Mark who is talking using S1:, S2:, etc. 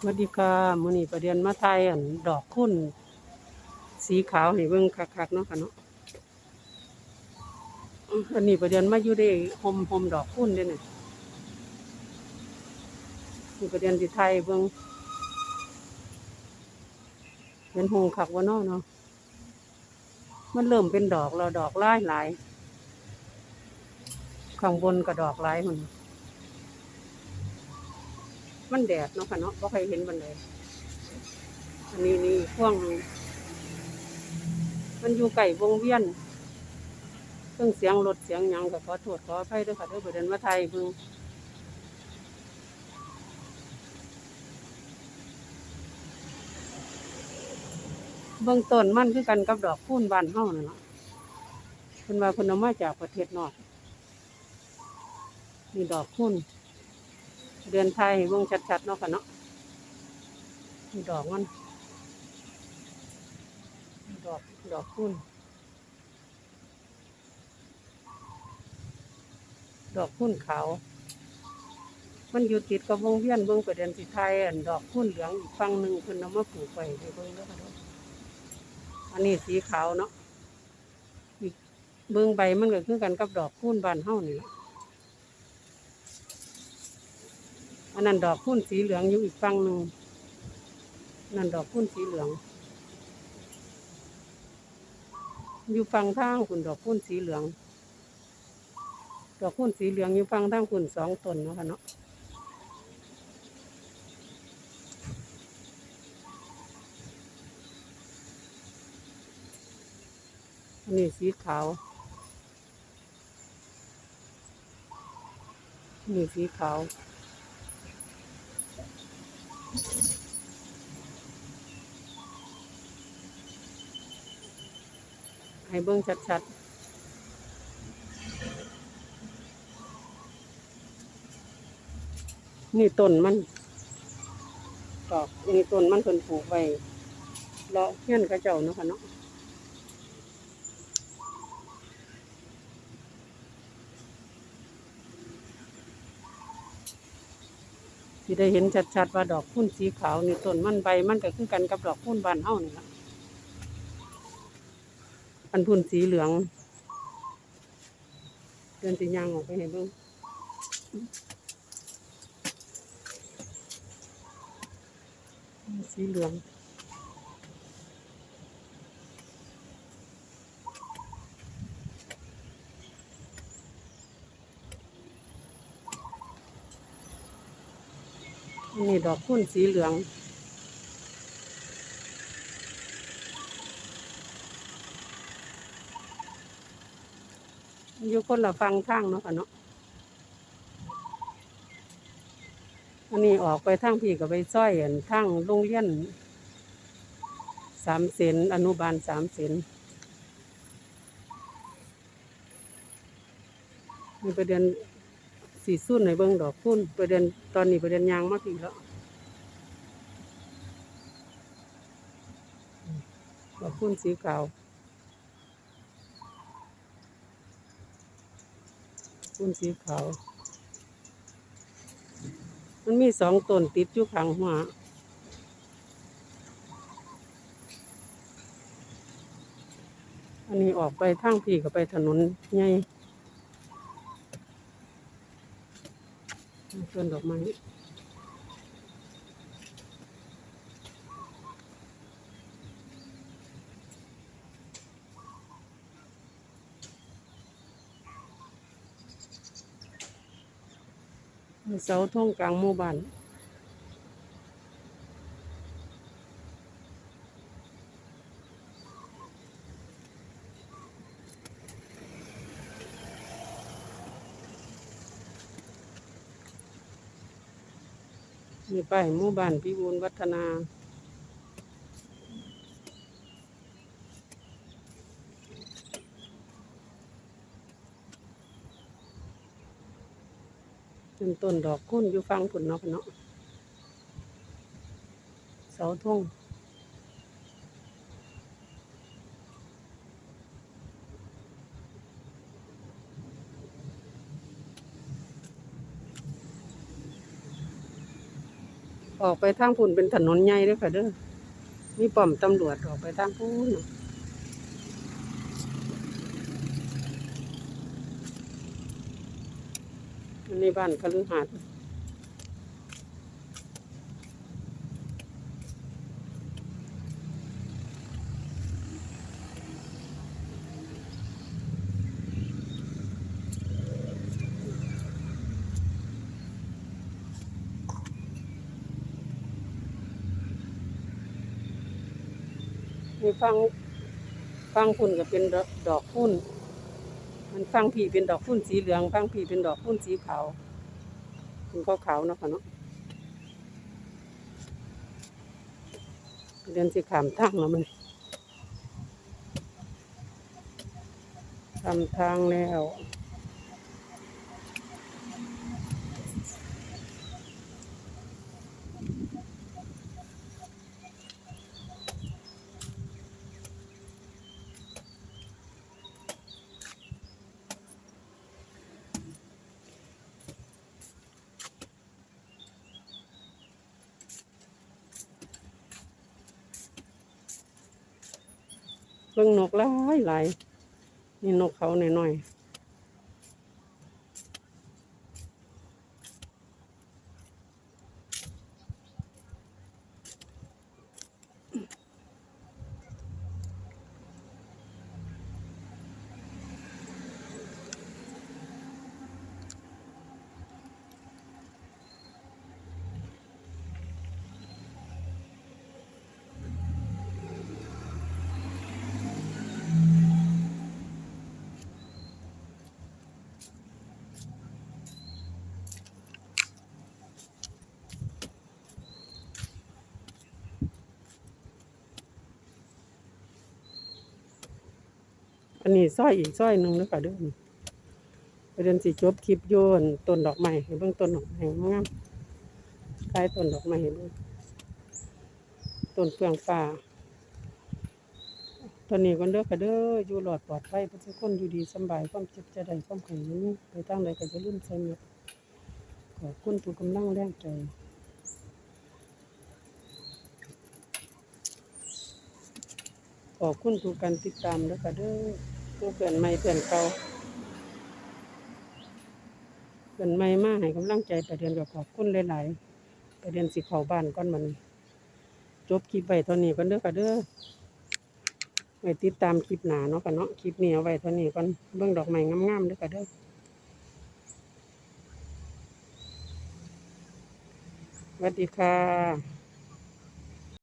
S1: สวัสดีค่ะมื้อนี้ประเด็นมาไทยอันดอกคุ้นสีขาวให้เบิ่งคักๆเนาะค่ะเนาะอันนี้ประเด็นมาอยู่ได้หมหมดอกคุ้นเด้เนี่ยนี่ประเด็นที่ไทยเบิ่งเป็นหงคักว่าเนาะเนาะมันเริ่มเป็นดอกแล้วดอกหลายหลายข้างบนก็ดอกหลายมัน มันแดดเนาะค่ะเนาะบ่ใครเห็นบันไดอันนี้นี่พ่วง มันอยู่ไก่วงเวียนเครื่องเสียงรถเสียงยังก็ขอโทษขออภัยด้วยค่ะด้อประเด็นมาไทยเพิ่งเบื้องต้นมันคือกันกับดอกคูนบานเฮาเนาะเพิ่นว่าเพิ่นเอามาจากประเทศนอกนี่ดอกคูน เดือนไทยให้เบิ่งชัดๆเนาะค่ะเนาะดอกมัน ดอกดอกคุณดอกคุณขาว มันอยู่ติดกับวงเวียนเบิ่งประเด็นสิไทยอันดอกคุณเหลืองอีกฝั่งหนึ่งเพิ่นเอามาปลูกไว้ให้เบิ่งแล้วค่ะเนาะอันนี้สีขาวเนาะอีเบิ่งใบมันก็คือกันกับดอกคุณบานเฮานี่แหละ อันนั้นดอกพุ่นสีเหลืองอยู่อีกฝั่งหนึ่งนั่นดอกพุ่นสีเหลือง อยู่ฝั่งทางคุณดอกพุ่นสีเหลือง ดอกพุ่นสีเหลืองอยู่ฝั่งทางคุณสองต้นเนาะค่ะเนาะอันนี้สีขาว นี่สีขาว ให้เบิ้งชัดๆนี่ต้นมันดอกนี่ต้นมันเพิ่นปลูกไว้เลาะเฮี้ยนกระเจ้าเนาะค่ะเนาะ ที่ได้เห็นชัดๆว่าดอกพุ่นสีขาวนี่ต้นมันใบมันก็คือกันกับดอกพุ่นบานเฮานี่ละอันพุ่นสีเหลืองเดินตียางออกไปเห็นบ้างสีเหลือง นนี้ดอกพุ่นสีเหลือง อยู่คนละฟังทางเนาะค่ะเนาะอันนี้ออกไปทางพี่กับไปซ้อยอันทางโรงเรียนสามเซนอนุบาลสามเซนมีประเด็น สีสุ่นในเบิ้งดอกพุ่นประเด็นตอนนี้ประเด็นยางมากอีกแล้วดอกพุ่นสีขาวพุ่นสีขาว มันมีสองต้นติดอยู่ข้างหัวอันนี้ออกไปทางพี่ก็ไปถนนใหญ่ ต้นดอกไม้เสาธงกลางหมู่บ้าน มีป้ายหมู่บ้านพิบูลวัฒนา เป็นต้นดอกคุ้นอยู่ฟังผุนเนาะค่ะเนาะเสาทุ่ง ออกไปทางพุ่นเป็นถนนใหญ่เด้อค่ะเด้อมีป้อมตำรวจออกไปทางพุ่นอันนี้บ้านคฤหาสน์ มีฟังฟังพุ่นก็เป็นดอกดอกพุ่นมันฟังผีเป็นดอกพุ่นสีเหลือง ฟังผีเป็นดอกพุ่นสีขาวเป็นขาวขาวเนาะค่ะเนาะเรียนสีขามทางแล้วมันทำทางแล้ว เบิ่งนกหลายหลายนี่นกเขาหน่อยๆ อันนี้ซอยอีกซอยหนึ่งแล้วค่ะเด้อประเด็นสิจบคลิปโยนต้นดอกไม้ให้เบิ่งต้นดอกไม้งามคล้ายต้นดอกไม้ให้เบิ่งต้นเฟืองฟ้าตอนนี้ก็เด้อค่ะเด้ออยู่หลอดปลอดภัยทุกคนอยู่ดีสบายความเจ็บจะได้ความแข็งนี้ไปทางใดก็จะลืมใส่เม็ดขอบคุณทุกกำลังแรงใจขอบคุณทุกการติดตามแล้วก็เด้อ ผู้เพื่อนใหม่เพื่อนเก่าเพื่อนใหม่มาให้กำลังใจประเด็นก็ขอบคุณหลาย ๆ ประเด็นสิเข้าบ้านก่อนมันจบคลิปไว้เท่านี้ก่อนเด้อค่ะเด้อไว้ติดตามคลิปหนาเนาะค่ะเนาะคลิปนี้เอาไว้เท่านี้ก่อนเบิ่งดอกไม้งามๆเด้อค่ะเด้อสวัสดีค่ะ